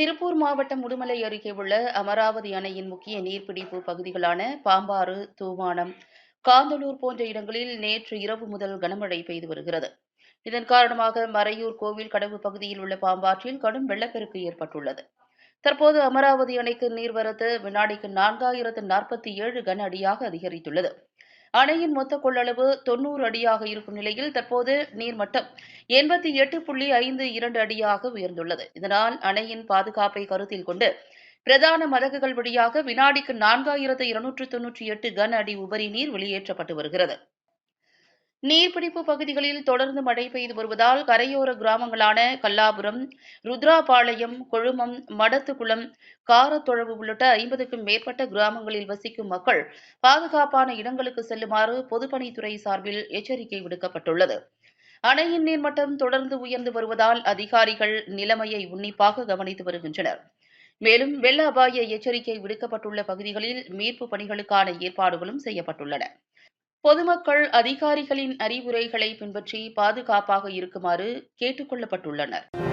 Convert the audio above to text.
திருப்பூர் மாவட்டம் முதுமலை அருகே உள்ள அமராவதி அணையின் முக்கிய நீர்பிடிப்பு பகுதிகளான பாம்பாறு தூவானம் காந்தலூர் போன்ற இடங்களில் நேற்று இரவு முதல் கனமழை பெய்து வருகிறது. இதன் காரணமாக மறையூர் கோவில் கடவு பகுதியில் உள்ள பாம்பாற்றில் கடும் வெள்ளப்பெருக்கு ஏற்பட்டுள்ளது. தற்போது அமராவதி அணைக்கு நீர்வரத்து வினாடிக்கு நான்காயிரத்து நாற்பத்தி ஏழு கன அடியாக அதிகரித்துள்ளது. அணையின் மொத்த கொள்ளளவு தொன்னூறு அடியாக இருக்கும் நிலையில் தற்போது நீர்மட்டம் எண்பத்தி எட்டு புள்ளி ஐந்து இரண்டு அடியாக உயர்ந்துள்ளது. இதனால் அணையின் பாதுகாப்பை கருத்தில் கொண்டு பிரதான மதகுகள் வழியாக வினாடிக்கு நான்காயிரத்து இருநூற்று தொன்னூற்றி எட்டு கன அடி உபரி நீர் வெளியேற்றப்பட்டு வருகிறது. நீர்பிடிப்பு பகுதிகளில் தொடர்ந்து மழை பெய்து வருவதால் கரையோர கிராமங்களான கல்லாபுரம் ருத்ராபாளையம் கொழுமம் மடத்துக்குளம் காரத்தொழவு உள்ளிட்ட ஐம்பதுக்கும் மேற்பட்ட கிராமங்களில் வசிக்கும் மக்கள் பாதுகாப்பான இடங்களுக்கு செல்லுமாறு பொதுப்பணித்துறை சார்பில் எச்சரிக்கை விடுக்கப்பட்டுள்ளது. அணையின் நீர்மட்டம் தொடர்ந்து உயர்ந்து வருவதால் அதிகாரிகள் நிலைமையை உன்னிப்பாக கவனித்து வருகின்றனர். மேலும் வெள்ள அபாய எச்சரிக்கை விடுக்கப்பட்டுள்ள பகுதிகளில் மீட்பு பணிகளுக்கான ஏற்பாடுகளும் செய்யப்பட்டுள்ளன. பொதுமக்கள் அதிகாரிகளின் அறிவுரைகளை பின்பற்றி பாதுகாப்பாக இருக்குமாறு கேட்டுக் கொள்ளப்பட்டுள்ளனர்.